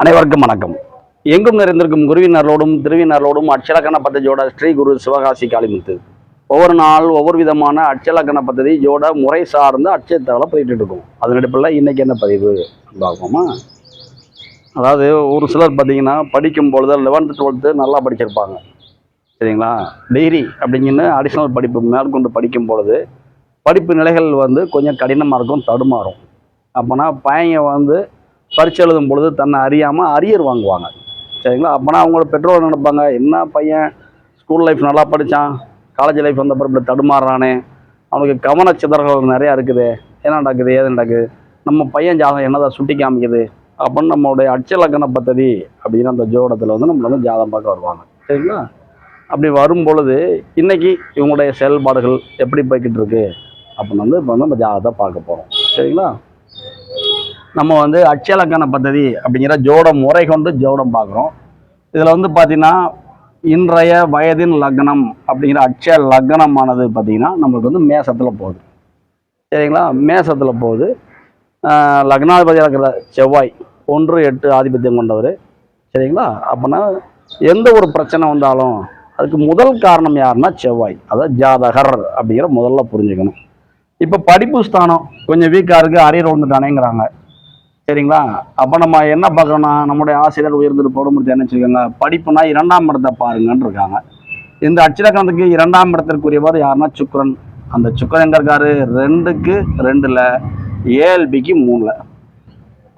அனைவருக்கும் வணக்கம். எங்கும் நிறைந்திருக்கும் குருவினர்களோடும் திருவினர்களோடும் அட்சலக்கண பத்ததியோட ஸ்ரீ குரு சிவகாசி காளிமுத்து. ஒவ்வொரு நாள் ஒவ்வொரு விதமான அட்சலக்கண பத்ததி ஜோட முறை சார்ந்து அட்சயத்தவளை பதிட்டு இருக்கும் அதன் அடிப்படையில் இன்றைக்கி என்ன பதிவு பார்ப்போமா? அதாவது ஒரு சிலர் பார்த்தீங்கன்னா படிக்கும் பொழுது லெவன்த்து டுவெல்த்து நல்லா படிச்சிருப்பாங்க. சரிங்களா? டிகிரி அப்படிங்கன்னு அடிஷ்னல் படிப்பு மேற்கொண்டு படிக்கும் பொழுது படிப்பு நிலைகள் வந்து கொஞ்சம் கடினமாக இருக்கும் தடுமாறும். அப்போனா பையன் வந்து பரீட்சை எழுதும் பொழுது தன்னை அறியாமல் அரியர் வாங்குவாங்க. சரிங்களா? அப்போனா அவங்களோட பெற்றோர் நினைப்பாங்க? என்ன பையன் ஸ்கூல் லைஃப் நல்லா படித்தான் காலேஜ் லைஃப் வந்தப்பறம் இப்படி தடுமாறுறானே. அவனுக்கு கவன நிறையா இருக்குது. என்ன நடக்குது? ஏது நடக்குது? நம்ம பையன் ஜாதகம் என்னதான் சுட்டி காமிக்குது? அப்படின்னு நம்மளுடைய அச்சலக்கண பத்ததி அப்படின்னு அந்த ஜோடத்தில் வந்து நம்மளை வந்து ஜாதகம் பார்க்க வருவாங்க. சரிங்களா? அப்படி வரும் பொழுது இன்றைக்கி இவங்களுடைய செயல்பாடுகள் எப்படி போய்கிட்டு இருக்கு? அப்படின்னு வந்து இப்போ வந்து நம்ம ஜாதகத்தை பார்க்க போகிறோம் சரிங்களா? நம்ம வந்து அட்சலக்கண பദ്ധதி அப்படிங்கிற ஜோட முறை கொண்டு ஜோடம் பார்க்குறோம். இதில் வந்து பார்த்தீங்கன்னா இன்றைய வயதின் லக்னம் அப்படிங்கிற அட்சய லக்னமானது பார்த்தீங்கன்னா நம்மளுக்கு வந்து மேசத்தில் போகுது. சரிங்களா? மேசத்தில் போகுது. லக்னாதிபதியாக இருக்கிற செவ்வாய் ஒன்று எட்டு ஆதிபத்தியம் கொண்டவர். சரிங்களா? அப்போனா எந்த ஒரு பிரச்சனை வந்தாலும் அதுக்கு முதல் காரணம் யாருன்னா செவ்வாய். அதாவது ஜாதகர் அப்படிங்கிற முதல்ல புரிஞ்சுக்கணும். இப்போ படிப்பு ஸ்தானம் கொஞ்சம் வீக்காக இருக்குது அரியர் வந்துட்டானேங்கிறாங்க. சரிங்களா? அப்போ நம்ம என்ன பார்க்கணும்னா நம்முடைய ஆசிரியர் உயர்ந்து போட என்ன வச்சுக்கோங்க படிப்புனா இரண்டாம் இடத்தை பாருங்கன்னு இருக்காங்க. இந்த அச்சிரக்கணத்துக்கு இரண்டாம் இடத்திற்குரியவர் யாருன்னா சுக்ரன் அந்த சுக்கிரன் எங்க இருக்காரு? ரெண்டுக்கு ரெண்டில் ஏஎல்பிக்கு மூணில்.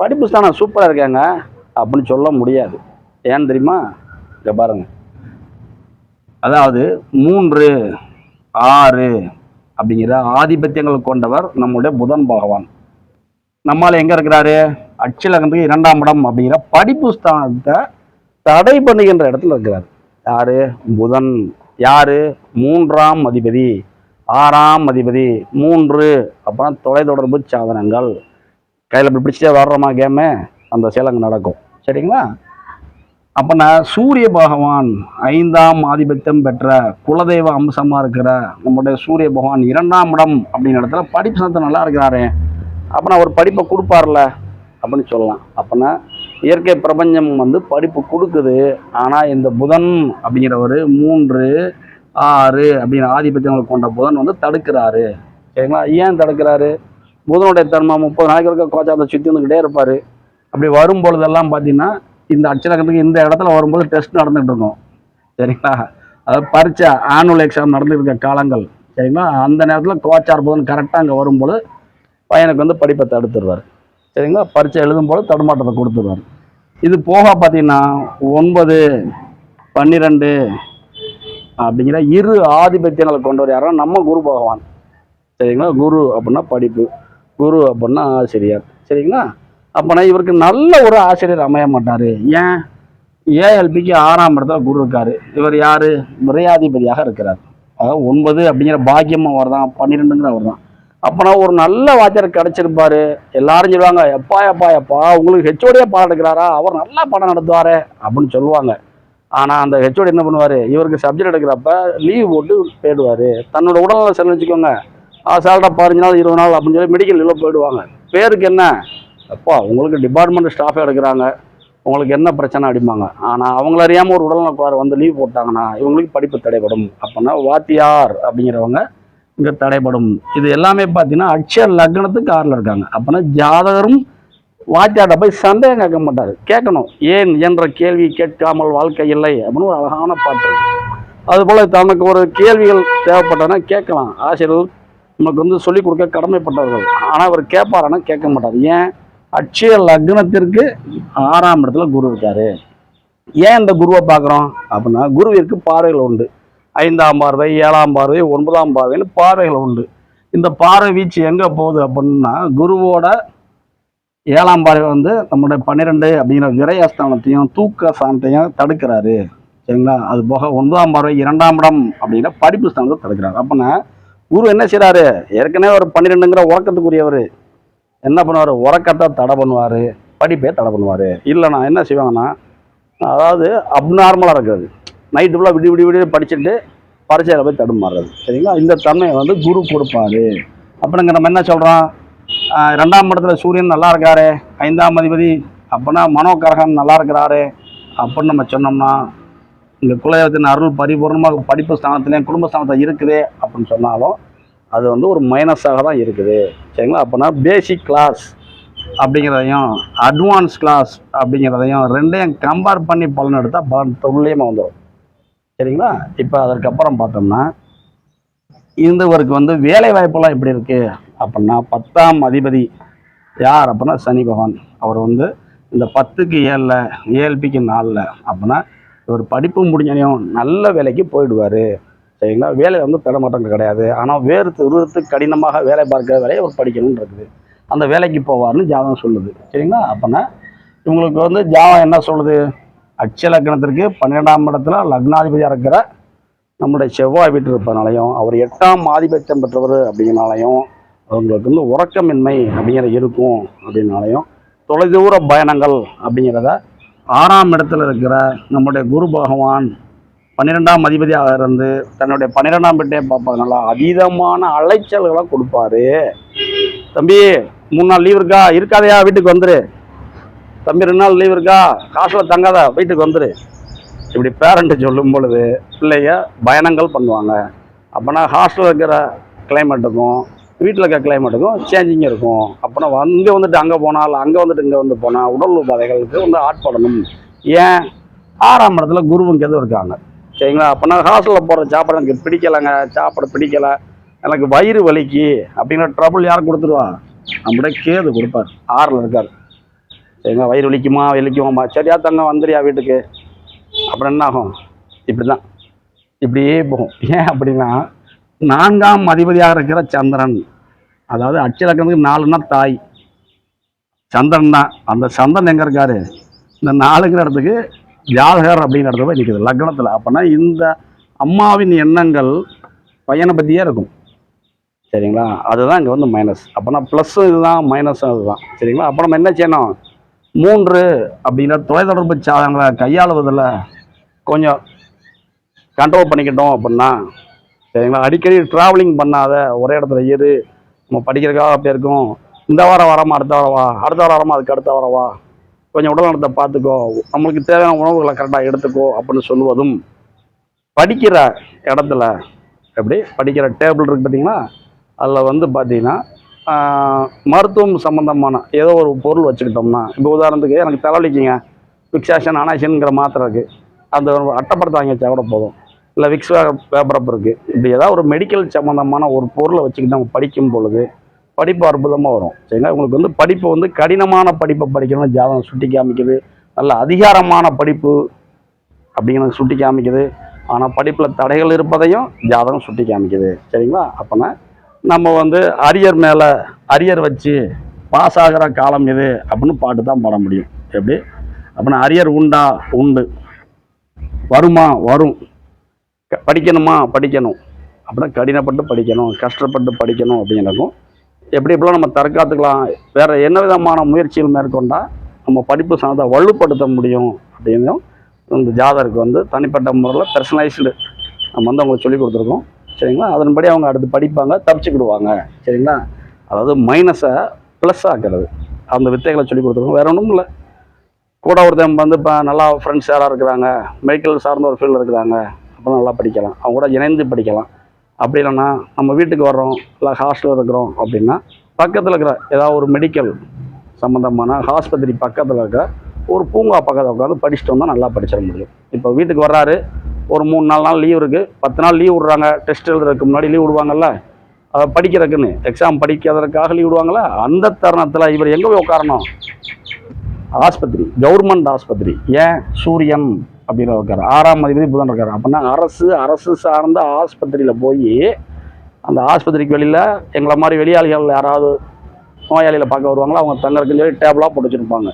படிப்பு ஸ்தானம் சூப்பராக இருக்காங்க. அப்படின்னு சொல்ல முடியாது. ஏன்னு தெரியுமா? இங்கே பாருங்க. அதாவது மூன்று ஆறு அப்படிங்கிற ஆதிபத்தியங்கள் கொண்டவர் நம்முடைய புதன் பகவான். நம்மால் எங்க இருக்கிறாரு? அச்சிலகத்துக்கு இரண்டாம் இடம் அப்படிங்கிற படிப்பு ஸ்தானத்தை தடை பண்ணுகின்ற இடத்துல இருக்கிறார். யாரு? புதன். யாரு? மூன்றாம் அதிபதி. ஆறாம் அதிபதி. மூன்று. அப்புறம் தொலைத்தொடர்பு சாதனங்கள். கையில் இப்படி பிடிச்சிட்டே வர்றோமா கேமு அந்த செயல் அங்கே நடக்கும். சரிங்களா? அப்போ நான் சூரிய பகவான் ஐந்தாம் ஆதிபத்தியம் பெற்ற குலதெய்வ அம்சமாக இருக்கிற நம்முடைய சூரிய பகவான் இரண்டாம் இடம் அப்படிங்கிற இடத்துல படிப்பு சந்தம் நல்லா இருக்கிறாரு. நான் அவர் படிப்பை கொடுப்பார்ல. அப்படின்னு சொல்லலாம். அப்படின்னா இயற்கை பிரபஞ்சம் வந்து படிப்பு கொடுக்குது. ஆனால் இந்த புதன் அப்படிங்கிறவர் மூன்று ஆறு அப்படிங்கிற ஆதிபத்தியங்களை கொண்ட புதன் வந்து தடுக்கிறாரு. சரிங்களா? ஏன் தடுக்கிறாரு? புதனுடைய தன்மை முப்பது நாளைக்கு இருக்க கோச்சாரத்தை சுற்றி வந்துக்கிட்டே இருப்பார். அப்படி வரும் பொழுதெல்லாம் பார்த்தீங்கன்னா இந்த அச்சலகத்துக்கு இந்த இடத்துல வரும்போது டெஸ்ட் நடந்துகிட்டு இருக்கும். சரிங்களா? அதாவது பரீட்சை ஆனுவல் எக்ஸாம் நடந்துட்டு இருக்க காலங்கள். சரிங்களா? அந்த நேரத்தில் கோச்சார் புதன் கரெக்டாக அங்கே வரும்போது பையனுக்கு வந்து படிப்பை தடுத்துருவார் சரிங்களா? பரீட்சை எழுதும் போது தடுமாற்றத்தை கொடுத்துருவார். இது போக பார்த்தீங்கன்னா ஒன்பது பன்னிரெண்டு அப்படிங்கிற இரு ஆதிபத்தியங்களை வர யாருன்னா நம்ம குரு பகவான். சரிங்களா? குரு அப்படின்னா படிப்பு. குரு அப்படின்னா ஆசிரியர். சரிங்களா? அப்போனா இவருக்கு நல்ல ஒரு ஆசிரியர் அமைய மாட்டார். ஏன்? ஏஎல்பிக்கு ஆறாம் இடத்துல குரு இருக்கார். இவர் யார்? விரையாதிபதியாக இருக்கிறார். அதாவது ஒன்பது அப்படிங்கிற பாக்கியம் அவர் தான் பன்னிரெண்டுங்கிற அவர் தான் அப்போனா ஒரு நல்ல வாத்தியார் கிடைச்சிருப்பாரு. எல்லாரும் சொல்லுவாங்க எப்பா எப்பா எப்பா உங்களுக்கு ஹெச்ஓடியே பாடம் எடுக்கிறாரா? அவர் நல்லா பாடம் நடத்துவாரு அப்படின்னு சொல்லுவாங்க. ஆனால் அந்த ஹெச்ஓடி என்ன பண்ணுவார்? இவருக்கு சப்ஜெக்ட் எடுக்கிறப்ப லீவ் போட்டு போயிடுவார். தன்னோட உடல்நல சரி வச்சுக்கோங்க. சால்ட்டா பதினஞ்சு நாள் இருபது நாள் அப்படின்னு சொல்லி மெடிக்கல் லீவில் போயிடுவாங்க. பேருக்கு என்ன? அப்பா உங்களுக்கு டிபார்ட்மெண்ட் ஸ்டாஃபே எடுக்கிறாங்க. உங்களுக்கு என்ன பிரச்சனை? அடிப்பாங்க ஆனால் அவங்கள அறியாமல் ஒரு உடல்நலக்குவார் வந்து லீவ் போட்டாங்கன்னா இவங்களுக்கு படிப்பு தடைப்படும் அப்படின்னா வாத்தியார் அப்படிங்கிறவங்க இங்கே தடைப்படும் இது எல்லாமே பார்த்தீங்கன்னா அட்சய லக்னத்துக்கு ஆறில் இருக்காங்க. அப்போனா ஜாதகரும் வாத்தியார்ட்ட போய் சந்தேகம் கேட்க மாட்டார். கேட்கணும். ஏன் என்ற கேள்வி கேட்காமல் வாழ்க்கை இல்லை அப்படின்னு ஒரு அழகான பாட்டு. அதுபோல் தனக்கு ஒரு கேள்விகள் தேவைப்பட்டனா கேட்கலாம். ஆசிரியர்கள் நமக்கு வந்து சொல்லிக் கொடுக்க கடமைப்பட்டவர்கள். ஆனால் அவர் கேட்பாரானா கேட்க மாட்டார். ஏன்? அட்சய லக்னத்திற்கு ஆறாம் இடத்துல குரு இருக்காரு. ஏன் இந்த குருவை பார்க்குறோம்? அப்படின்னா குருவிற்கு பார்வைகள் உண்டு. ஐந்தாம் பார்வை ஏழாம் பார்வை ஒன்பதாம் பார்வைன்னு பார்வைகள் உண்டு. இந்த பார்வை வீச்சு எங்கே போகுது அப்படின்னா குருவோட ஏழாம் பார்வை வந்து நம்முடைய பன்னிரெண்டு அப்படிங்கிற விரயஸ்தானத்தையும் தூக்க ஸ்தானத்தையும் தடுக்கிறாரு. சரிங்களா? அது போக ஒன்பதாம் பார்வை இரண்டாம் இடம் அப்படின்னா படிப்பு ஸ்தானத்தை தடுக்கிறாரு. அப்படின்னா குரு என்ன செய்கிறாரு ஏற்கனவே ஒரு பன்னிரெண்டுங்கிற உறக்கத்துக்குரியவர். என்ன பண்ணுவார்? உறக்கத்தை தடை பண்ணுவார். படிப்பே தடை பண்ணுவார். இல்லைண்ணா என்ன செய்வாங்கன்னா அதாவது அப்நார்மலாக இருக்கிறது. நைட்டு ஃபுல்லாக விடி விடி விடி படிச்சுட்டு பரீட்சையில் போய் தடுமாறுறது. சரிங்களா? இந்த தன்மையை வந்து குரு கொடுப்பாரு. அப்புறம் நம்ம என்ன சொல்கிறோம் ரெண்டாம் இடத்துல சூரியன் நல்லா இருக்காரு ஐந்தாம் அதிபதி அப்படின்னா மனோகரகன் நல்லா இருக்கிறாரு. அப்படின்னு நம்ம சொன்னோம்னா இந்த குலதெய்வத்தின் அருள் பரிபூர்ணமாக படிப்பு ஸ்தானத்துலேயும் குடும்ப ஸ்தானத்தில் இருக்குது அப்படின்னு சொன்னாலும் அது வந்து ஒரு மைனஸாக தான் இருக்குது. சரிங்களா? அப்படின்னா பேசிக் கிளாஸ் அப்படிங்கிறதையும் அட்வான்ஸ் கிளாஸ் அப்படிங்கிறதையும் ரெண்டையும் கம்பேர் பண்ணி பலன் எடுத்தால் பலன் துல்லியமாக வந்துடும் சரிங்களா? இப்போ அதற்கப்புறம் பார்த்தோம்னா இந்தவருக்கு வந்து வேலை வாய்ப்பெல்லாம் எப்படி இருக்கு? அப்படின்னா பத்தாம் அதிபதி யார் அப்படின்னா சனி பகவான். அவர் வந்து இந்த பத்துக்கு ஏழில் ஏஎல்பிக்கு நாலில் அப்படின்னா இவர் படிப்பு முடிஞ்சனையும் நல்ல வேலைக்கு போயிடுவார். சரிங்களா? வேலை வந்து தடமாட்டங்கள் கிடையாது. ஆனால் வேறு துருவத்து கடினமாக வேலை பார்க்குற வேலையை அவர் படிக்கணும்னு இருக்குது. அந்த வேலைக்கு போவார்னு ஜாதகம் சொல்லுது. சரிங்களா? அப்படின்னா இவங்களுக்கு வந்து ஜாதகம் என்ன சொல்லுது? அட்சய லக்னத்திற்கு பன்னிரெண்டாம் இடத்துல லக்னாதிபதியாக இருக்கிற நம்முடைய செவ்வாய் வீட்டு இருப்பதனாலையும் அவர் எட்டாம் ஆதிபத்தியம் பெற்றவர் அப்படிங்கிறனாலையும் அவங்களுக்கு வந்து உறக்கமின்மை அப்படிங்கிற இருக்கும் அப்படின்னாலையும் தொலைதூர பயணங்கள் அப்படிங்கிறத ஆறாம் இடத்துல இருக்கிற நம்முடைய குரு பகவான் பன்னிரெண்டாம் அதிபதியாக இருந்து தன்னுடைய பன்னிரெண்டாம் வீட்டையே பார்ப்பதனால அதீதமான அலைச்சல்களை கொடுப்பாரு. தம்பி மூணு நாள் லீவ் இருக்கா? இருக்காதையா? வீட்டுக்கு வந்துரு. தம்பி ரெண்டு நாள் லீவ் இருக்கா? காசில் தங்காத வீட்டுக்கு வந்துடு இப்படி பேரண்ட்டு சொல்லும் பொழுது பிள்ளைங்க பயணங்கள் பண்ணுவாங்க. அப்போனா ஹாஸ்டலில் இருக்கிற கிளைமேட்டுக்கும் வீட்டில் இருக்கிற கிளைமேட்டுக்கும் சேஞ்சிங் இருக்கும். அப்போனா அங்கே வந்துட்டு அங்கே போனால் அங்கே வந்துட்டு இங்கே வந்து போனால் உடல் உபாதைகளுக்கு வந்து ஆட்படணும். ஏன்? ஆறாம் இடத்துல குருவும் கேது இருக்காங்க. சரிங்களா? அப்போனா ஹாஸ்டலில் போகிற சாப்பாடு எனக்கு பிடிக்கலைங்க. சாப்பாடு பிடிக்கலை. எனக்கு வயிறு வலிக்கு. அப்படிங்கிற ட்ரபுள் யார் கொடுத்துருவா? நம்மளே கேது கொடுப்பார். ஆறில் இருக்கார். எங்கே வயிறு வலிக்குமா வலிக்குமாம்மா. சரியா தங்க வந்துடுறியா வீட்டுக்கு. அப்புறம் என்ன ஆகும் இப்படி தான் இப்படியே போகும். ஏன் அப்படின்னா நான்காம் அதிபதியாக இருக்கிற சந்திரன். அதாவது அச்சலக்கணத்துக்கு நாலுன்னா தாய். சந்திரன் தான். அந்த சந்திரன் எங்கே இருக்காரு? இந்த நாலுங்கிற இடத்துக்கு ஜாதகர் அப்படிங்கிற இடத்துல போய் நிற்குது லக்னத்தில். அப்போனா இந்த அம்மாவின் எண்ணங்கள் பையனை பற்றியே இருக்கும். சரிங்களா? அதுதான் இங்கே வந்து மைனஸ் அப்போனா ப்ளஸ்ஸும் இதுதான் மைனஸும் இதுதான் சரிங்களா? அப்போ நம்ம என்ன செய்யணும்? மூன்று அப்படின்னா தொலைத்தொடர்பு சாதனங்களை கையாளுவதில் கொஞ்சம் கண்ட்ரோல் பண்ணிக்கிட்டோம் அப்படின்னா சரிங்களா? அடிக்கடி ட்ராவலிங் பண்ணாத ஒரே இடத்துல இரு. நம்ம படிக்கிறதுக்காக அப்படி இருக்கும். இந்த வாரம் வரமா அடுத்த வாரம் வா. அடுத்த வாரம் வரமா அதுக்கு அடுத்த வாரம் வா. கொஞ்சம் உடல் நலத்தை பார்த்துக்கோ. நம்மளுக்கு தேவையான உணவுகளை கரெக்டாக எடுத்துக்கோ அப்படின்னு சொல்லுவதும் படிக்கிற இடத்துல எப்படி? படிக்கிற டேபிள் இருக்குது பார்த்தீங்கன்னா அதில் வந்து பார்த்தீங்கன்னா மருத்துவம் சம்மந்தமான ஏதோ ஒரு பொருள் வச்சுக்கிட்டோம்னா இப்போ உதாரணத்துக்கு எனக்கு தலைவலிக்குங்க. விக்ஸாஷன் அனாஷனுங்கிற மாத்திரை இருக்குது அந்த ஒரு வாங்கி வச்சா கூட போதும். இல்லை விக்ஸ் பேப்பரப் இருக்குது இப்படி ஏதாவது ஒரு மெடிக்கல் சம்மந்தமான ஒரு பொருளை வச்சுக்கிட்டு நம்ம படிக்கும் பொழுது படிப்பு அற்புதமாக வரும். சரிங்களா? உங்களுக்கு வந்து படிப்பு வந்து கடினமான படிப்பை படிக்கணும்னு ஜாதகம் சுட்டி காமிக்குது. நல்ல அதிகாரமான படிப்பு அப்படிங்கிறது சுட்டி காமிக்குது. ஆனால் படிப்பில் தடைகள் இருப்பதையும் ஜாதகம் சுட்டி காமிக்குது. சரிங்களா? அப்போனா நம்ம வந்து அரியர் மேலே அரியர் வச்சு பாஸ் ஆகிற காலம் எது அப்படின்னு பாட்டு தான் பாட முடியும். எப்படி? அப்படின்னா அரியர் உண்டா? உண்டு. வருமா? வரும். க- படிக்கணுமா? படிக்கணும். அப்படின்னா கடினப்பட்டு படிக்கணும் கஷ்டப்பட்டு படிக்கணும் அப்படிங்கிறக்கும் எப்படி எப்படிலாம் நம்ம தற்காத்துக்கலாம். வேறு என்ன விதமான முயற்சிகள் மேற்கொண்டால் நம்ம படிப்பு சார்ந்த வலுப்படுத்த முடியும் அப்படின்னும் இந்த ஜாதகருக்கு வந்து தனிப்பட்ட முறையில் பர்சனலைஸ்டு நம்ம வந்து அவங்களுக்கு சொல்லி கொடுத்துருக்கோம். சரிங்களா? அதன்படி அவங்க அடுத்து படிப்பாங்க தப்பிச்சுக்கிடுவாங்க. சரிங்களா? அதாவது மைனஸை ப்ளஸ் ஆக்கிறது. அந்த வித்தைகளை சொல்லி கொடுத்துருக்கோம் வேற ஒன்றும் இல்லை கூட ஒருத்தன் வந்து இப்போ நல்லா ஃப்ரெண்ட்ஸ் யாராக இருக்கிறாங்க மெடிக்கல் சார்ந்த ஒரு ஃபீல்டில் இருக்கிறாங்க அப்போ நல்லா படிக்கலாம். அவங்க கூட இணைந்து படிக்கலாம். அப்படி இல்லைன்னா நம்ம வீட்டுக்கு வர்றோம் இல்லை ஹாஸ்டலில் இருக்கிறோம் அப்படின்னா பக்கத்தில் இருக்கிற ஏதாவது ஒரு மெடிக்கல் சம்மந்தமான ஆஸ்பத்திரி பக்கத்தில் இருக்கிற ஒரு பூங்கா பக்கத்தில் உட்காந்து படிச்சுட்டு வந்தால் நல்லா படிச்சிட முடியும். இப்போ வீட்டுக்கு வர்றாரு ஒரு மூணு நாலு நாள் லீவ் இருக்குது பத்து நாள் லீவ் விட்றாங்க. டெஸ்ட் எழுதுறதுக்கு முன்னாடி லீவ் விடுவாங்கல்ல? அதை படிக்கிறதுக்குன்னு. எக்ஸாம் படிக்கிறதுக்காக லீவ் விடுவாங்களா அந்த தருணத்தில் இவர் எங்கே போய் உட்காரணும் ஆஸ்பத்திரி. கவர்மெண்ட் ஆஸ்பத்திரி. ஏன்? சூரியன் அப்படின்னு இருக்கார். ஆறாம் அதிபதி புதன் இருக்கார். அப்படின்னா அரசு அரசு சார்ந்த ஆஸ்பத்திரியில் போய் அந்த ஆஸ்பத்திரிக்கு வெளியில் எங்களை மாதிரி வெளியாளிகள் யாராவது நோயாளியில் பார்க்க வருவாங்களோ அவங்க தங்கறதுக்கு சொல்லி டேபிளாக போட்டு வச்சுருப்பாங்க.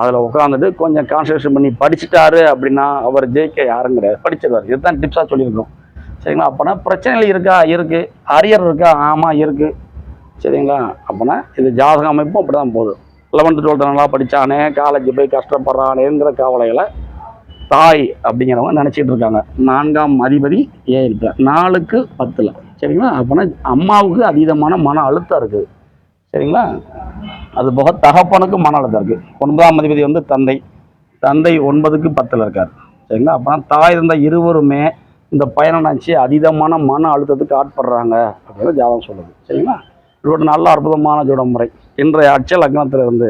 அதில் உட்காந்துட்டு கொஞ்சம் கான்சன்ட்ரேஷன் பண்ணி படிச்சுட்டாரு அப்படின்னா அவர் ஜெயிக்க யாரும் கிடையாது. படிச்சிருவார். இதுதான் டிப்ஸாக சொல்லியிருக்கோம். சரிங்களா? அப்போனா பிரச்சனைகள் இருக்கா? இருக்குது அரியர் இருக்கா? ஆமாம் இருக்குது சரிங்களா? அப்போனா இது ஜாதக அமைப்பும் அப்படி தான் போகுது. லெவன்த்து டுவெல்த்து நல்லா படித்தானே காலேஜ் போய் கஷ்டப்படுறானேங்கிற கவலைகளை தாய் அப்படிங்கிறவங்க நினச்சிட்டு இருக்காங்க. நான்காம் அதிபதி ஏழில் நாலுக்கு பத்தில். சரிங்களா? அப்போனா அம்மாவுக்கு அதீதமான மன அழுத்தம் இருக்குது. சரிங்களா? அது போக தகப்பனுக்கு மன அழுத்தம் இருக்குது ஒன்பதாம் அதிபதி வந்து தந்தை. தந்தை ஒன்பதுக்கு பத்தில் இருக்கார். சரிங்களா? அப்போ தாய் இருந்த இருவருமே இந்த பயணம் நினச்சி அதீதமான மன அழுத்தத்துக்கு ஆட்படுறாங்க அப்படின்னு ஜாதகம் சொல்லுது. சரிங்களா? இது நல்ல அற்புதமான ஜோட முறை இன்றைய அட்ச லக்னத்திலிருந்து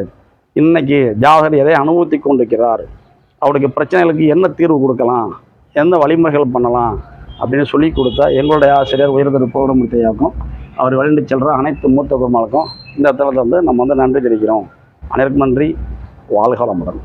இன்னைக்கு ஜாதகர் எதை அனுபவித்து கொண்டிருக்கிறார்? அவருக்கு பிரச்சனைகளுக்கு என்ன தீர்வு கொடுக்கலாம்? எந்த வழிமுறைகள் பண்ணலாம்? அப்படின்னு சொல்லி கொடுத்தா எங்களுடைய ஆசிரியர் உயர்திரு பௌர்ணமூர்த்தியாக்கும் அவர் வழிந்து செல்கிற அனைத்து மூத்த குருமாளுக்கும் இந்த தளத்தில் வந்து நம்ம வந்து நன்றி தெரிவிக்கிறோம். அனைவருக்கும் நன்றி. வாழ்க வளமுடன்.